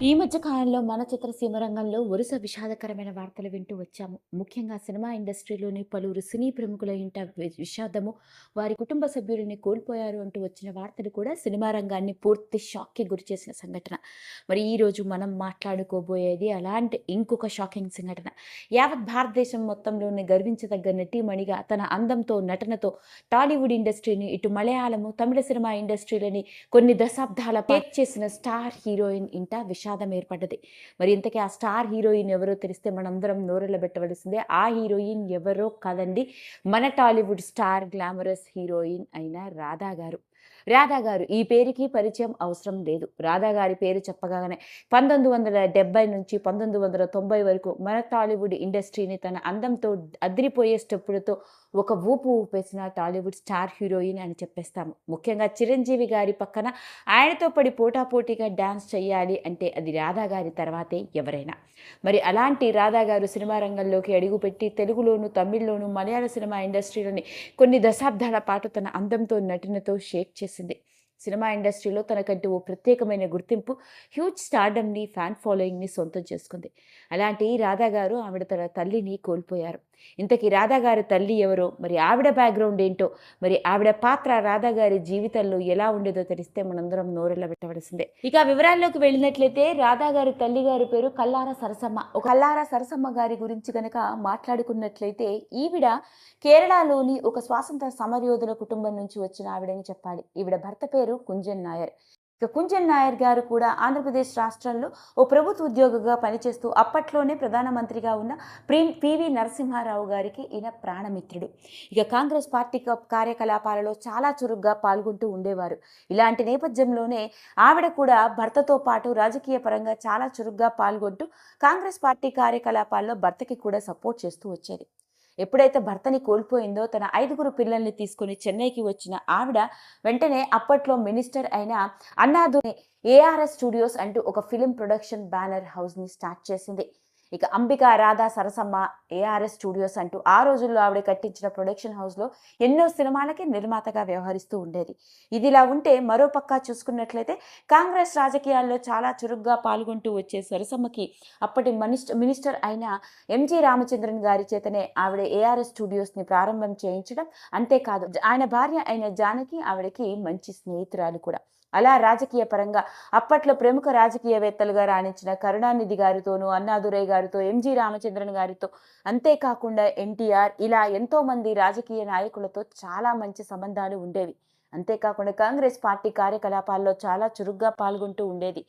ఈ మధ్య కాలంలో మన చిత్రసీమ రంగంలో వరుస విషాదకరమైన వార్తలు వింటూ వచ్చాము. ముఖ్యంగా సినిమా ఇండస్ట్రీలోని పలువురు సినీ ప్రముఖుల ఇంట విషాదము వారి కుటుంబ సభ్యులని కోల్పోయారు అంటూ వచ్చిన వార్తలు కూడా సినిమా రంగాన్ని పూర్తి షాక్కి గురి చేసిన సంఘటన. మరి ఈ రోజు మనం మాట్లాడుకోబోయేది అలాంటి ఇంకొక షాకింగ్ సంఘటన. యావత్ భారతదేశం మొత్తంలోనే గర్వించదగ్గ నటీమణిగా తన అందంతో నటనతో టాలీవుడ్ ఇండస్ట్రీని ఇటు మలయాళము తమిళ సినిమా ఇండస్ట్రీలని కొన్ని దశాబ్దాల పాటు చేసిన స్టార్ హీరోయిన్ ఇంట విషాదం ఏర్పడ్డది. మరి ఇంతకీ ఆ స్టార్ హీరోయిన్ ఎవరో తెలిస్తే మనందరం నోరెళ్ళ పెట్టవలసిందే. ఆ హీరోయిన్ ఎవరో కదండి మన టాలీవుడ్ స్టార్ గ్లామరస్ హీరోయిన్ అయిన రాధా గారు. రాధా గారు ఈ పేరుకి పరిచయం అవసరం లేదు. రాధా గారి పేరు చెప్పగానే పంతొమ్మిది వందల డెబ్బై నుంచి పంతొమ్మిది వందల తొంభై వరకు మన టాలీవుడ్ ఇండస్ట్రీని తన అందంతో అదిరిపోయే స్టెప్పులతో ఒక ఊపు ఊపేసిన టాలీవుడ్ స్టార్ హీరోయిన్ అని చెప్పేస్తాము. ముఖ్యంగా చిరంజీవి గారి పక్కన ఆయనతో పడి పోటాపోటీగా డ్యాన్స్ చేయాలి అంటే అది రాధా గారి తర్వాతే ఎవరైనా. మరి అలాంటి రాధా గారు సినిమా రంగంలోకి అడుగుపెట్టి తెలుగులోను తమిళ్ళోను మలయాళ సినిమా ఇండస్ట్రీలోని కొన్ని దశాబ్దాల పాటు తన అందంతో నటనతో షేక్ చేసి చేసింది. సినిమా ఇండస్ట్రీలో తనకంటూ ఓ ప్రత్యేకమైన గుర్తింపు హ్యూజ్ స్టార్డమ్ని ఫ్యాన్ ఫాలోయింగ్ని సొంతం చేసుకుంది. అలాంటి రాధా గారు ఆవిడ తన తల్లిని కోల్పోయారు. ఇంతకీ రాధా గారి తల్లి ఎవరో? మరి ఆవిడ బ్యాక్గ్రౌండ్ ఏంటో? మరి ఆవిడ పాత్ర రాధా గారి జీవితంలో ఎలా ఉండేదో తెలిస్తే మనందరం నోరెళ్ళ పెట్టవలసిందే. ఇక వివరాల్లోకి వెళ్ళినట్లయితే రాధా గారి తల్లి గారి పేరు కల్లార సరసమ్మ. ఒక కల్లార సరసమ్మ గారి గురించి కనుక మాట్లాడుకున్నట్లయితే ఈవిడ కేరళలోని ఒక స్వాతంత్ర సమరయోధుల కుటుంబం నుంచి వచ్చిన ఆవిడని చెప్పాలి. ఈవిడ భర్త పేరు కుంజన్ నాయర్. ఇక కుంజన్ నాయర్ గారు కూడా ఆంధ్రప్రదేశ్ రాష్ట్రంలో ఓ ప్రభుత్వ ఉద్యోగిగా పనిచేస్తూ అప్పట్లోనే ప్రధానమంత్రిగా ఉన్న ప్రీ పివి నరసింహారావు గారికి ఈయన ప్రాణమిత్రుడు. ఇక కాంగ్రెస్ పార్టీ క- కార్యకలాపాలలో చాలా చురుగ్గా పాల్గొంటూ ఉండేవారు. ఇలాంటి నేపథ్యంలోనే ఆవిడ కూడా భర్తతో పాటు రాజకీయ పరంగా చాలా చురుగ్గా పాల్గొంటూ కాంగ్రెస్ పార్టీ కార్యకలాపాల్లో భర్తకి కూడా సపోర్ట్ చేస్తూ వచ్చేది. ఎప్పుడైతే భర్తని కోల్పోయిందో తన ఐదుగురు పిల్లల్ని తీసుకొని చెన్నైకి వచ్చిన ఆవిడ వెంటనే అప్పట్లో మినిస్టర్ అయిన అన్నాదుని ఏఆర్ఎస్ స్టూడియోస్ అంటూ ఒక ఫిలిం ప్రొడక్షన్ బ్యానర్ హౌస్ని స్టార్ట్ చేసింది. ఇక అంబిక రాధా సరసమ్మ ఏఆర్ఎస్ స్టూడియోస్ అంటూ ఆ రోజుల్లో ఆవిడ కట్టించిన ప్రొడక్షన్ హౌస్లో ఎన్నో సినిమాలకి నిర్మాతగా వ్యవహరిస్తూ ఉండేది. ఇదిలా ఉంటే మరో పక్క చూసుకున్నట్లయితే కాంగ్రెస్ రాజకీయాల్లో చాలా చురుగ్గా పాల్గొంటూ వచ్చే సరసమ్మకి అప్పటి మినిస్టర్ మినిస్టర్ అయిన ఎంజి రామచంద్రన్ గారి చేతనే ఆవిడ ఏఆర్ఎస్ స్టూడియోస్ని ప్రారంభం చేయించడం అంతేకాదు ఆయన భార్య అయిన జానకి ఆవిడకి మంచి స్నేహితురాలు కూడా. అలా రాజకీయ పరంగా అప్పట్లో ప్రముఖ రాజకీయవేత్తలుగా రాణించిన కరుణానిధి గారితోనూ అన్నాదురై గారితో ఎంజి రామచంద్రన్ గారితో. అంతేకాకుండా ఎన్టీఆర్ ఇలా ఎంతో మంది రాజకీయ నాయకులతో చాలా మంచి సంబంధాలు ఉండేవి. అంతేకాకుండా కాంగ్రెస్ పార్టీ కార్యకలాపాల్లో చాలా చురుగ్గా పాల్గొంటూ ఉండేది.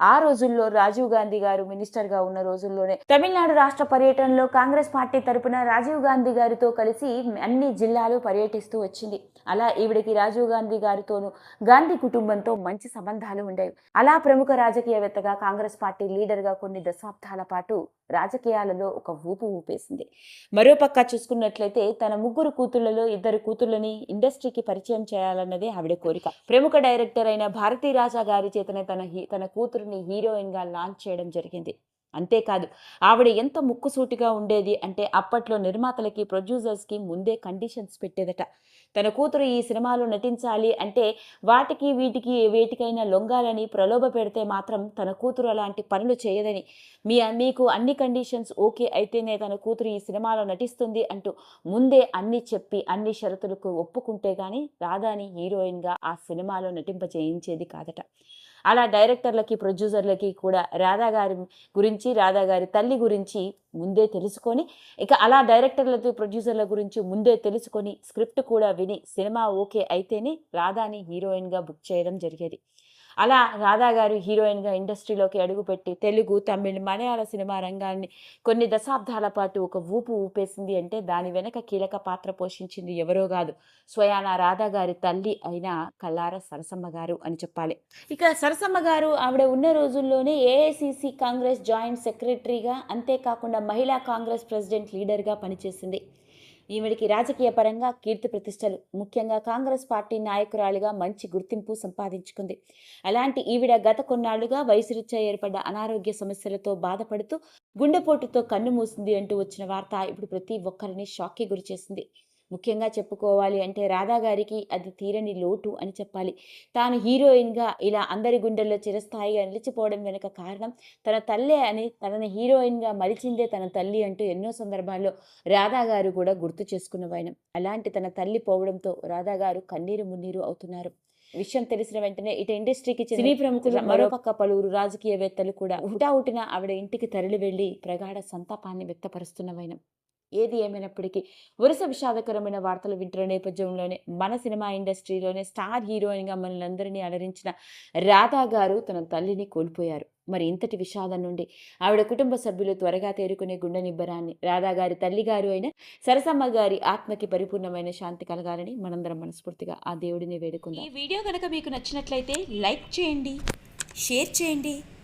ఆ రోజుల్లో రాజీవ్ గాంధీ గారు మినిస్టర్గా ఉన్న రోజుల్లోనే తమిళనాడు రాష్ట్ర పర్యటనలో కాంగ్రెస్ పార్టీ తరపున రాజీవ్ గాంధీ గారితో కలిసి అన్ని జిల్లాలు పర్యటిస్తూ వచ్చింది. అలా ఈవిడికి రాజీవ్ గాంధీ గారితోనూ గాంధీ కుటుంబంతో మంచి సంబంధాలు ఉండేవి. అలా ప్రముఖ రాజకీయవేత్తగా కాంగ్రెస్ పార్టీ లీడర్గా కొన్ని దశాబ్దాల పాటు రాజకీయాలలో ఒక ఊపు ఊపేసింది. మరోపక్క చూసుకున్నట్లయితే తన ముగ్గురు కూతుళ్ళలో ఇద్దరు కూతుళ్ళని ఇండస్ట్రీకి పరిచయం చేయాలన్నదే ఆవిడ కోరిక. ప్రముఖ డైరెక్టర్ అయిన భారతీ రాజా గారి చేతనే తన తన కూతురు కూతురిని హీరోయిన్గా లాంచ్ చేయడం జరిగింది. అంతేకాదు ఆవిడ ఎంత ముక్కుసూటిగా ఉండేది అంటే అప్పట్లో నిర్మాతలకి ప్రొడ్యూసర్స్కి ముందే కండిషన్స్ పెట్టేదట. తన కూతురు ఈ సినిమాలో నటించాలి అంటే వాటికి వీటికి వేటికైనా లొంగాలని ప్రలోభ పెడితే మాత్రం తన కూతురు అలాంటి పనులు చేయదని. మీ మీకు అన్ని కండిషన్స్ ఓకే అయితేనే తన కూతురు ఈ సినిమాలో నటిస్తుంది అంటూ ముందే అన్ని చెప్పి అన్ని షరతులకు ఒప్పుకుంటే కానీ రాధాని హీరోయిన్గా ఆ సినిమాలో నటింప చేయించేది కాదట. అలా డైరెక్టర్లకి ప్రొడ్యూసర్లకి కూడా రాధా గారి గురించి రాధా గారి తల్లి గురించి ముందే తెలుసుకొని ఇక అలా డైరెక్టర్లతో ప్రొడ్యూసర్ల గురించి ముందే తెలుసుకొని స్క్రిప్ట్ కూడా విని సినిమా ఓకే అయితేనే రాధాని హీరోయిన్గా బుక్ చేయడం జరిగేది. అలా రాధా గారు హీరోయిన్గా ఇండస్ట్రీలోకి అడుగుపెట్టి తెలుగు తమిళ్ మలయాళ సినిమా రంగాన్ని కొన్ని దశాబ్దాల పాటు ఒక ఊపు ఊపేసింది అంటే దాని వెనక కీలక పాత్ర పోషించింది ఎవరో కాదు స్వయాన రాధా గారి తల్లి అయిన కల్లార సరసమ్మ గారు అని చెప్పాలి. ఇక సరసమ్మ గారు ఆవిడ ఉన్న రోజుల్లోనే ఏఐసిసి కాంగ్రెస్ జాయింట్ సెక్రటరీగా అంతేకాకుండా మహిళా కాంగ్రెస్ ప్రెసిడెంట్ లీడర్గా పనిచేసింది. ఈవిడికి రాజకీయ పరంగా కీర్తి ప్రతిష్టలు. ముఖ్యంగా కాంగ్రెస్ పార్టీ నాయకురాలిగా మంచి గుర్తింపు సంపాదించుకుంది. అలాంటి ఈవిడ గత కొన్నాళ్ళుగా వయసురీత్యా ఏర్పడ్డ అనారోగ్య సమస్యలతో బాధపడుతూ గుండెపోటుతో కన్ను మూసింది అంటూ వచ్చిన వార్త ఇప్పుడు ప్రతి ఒక్కరిని షాక్కి గురిచేసింది. ముఖ్యంగా చెప్పుకోవాలి అంటే రాధా గారికి అది తీరని లోటు అని చెప్పాలి. తాను హీరోయిన్గా ఇలా అందరి గుండెల్లో చిరస్థాయిగా నిలిచిపోవడం వెనుక కారణం తన తల్లే అని తనని హీరోయిన్గా మలిచిందే తన తల్లి అంటూ ఎన్నో సందర్భాల్లో రాధా గారు కూడా గుర్తు చేసుకున్న వైనం. అలాంటి తన తల్లి పోవడంతో రాధా గారు కన్నీరు మున్నీరు అవుతున్నారు. విషయం తెలిసిన వెంటనే ఇటు ఇండస్ట్రీకి సినీ ప్రముఖులు మరోపక్క పలువురు రాజకీయవేత్తలు కూడా హుటాహుటిన ఆవిడ ఇంటికి తరలి వెళ్ళి ప్రగాఢ సంతాపాన్ని వ్యక్తపరుస్తున్న వైనం. ఏది ఏమైనప్పటికీ వరుస విషాదకరమైన వార్తలు వింటున్న నేపథ్యంలోనే మన సినిమా ఇండస్ట్రీలోనే స్టార్ హీరోయిన్గా మనల్ని అందరినీ అలరించిన రాధా గారు తన తల్లిని కోల్పోయారు. మరి ఇంతటి విషాదం నుండి ఆవిడ కుటుంబ సభ్యులు త్వరగా తేరుకునే గుండె నిబ్బరాన్ని రాధా గారి తల్లి గారు అయిన సరసమ్మ గారి ఆత్మకి పరిపూర్ణమైన శాంతి కలగాలని మనందరం మనస్ఫూర్తిగా ఆ దేవుడిని వేడుకుందాం. ఈ వీడియో కనుక మీకు నచ్చినట్లయితే లైక్ చేయండి షేర్ చేయండి.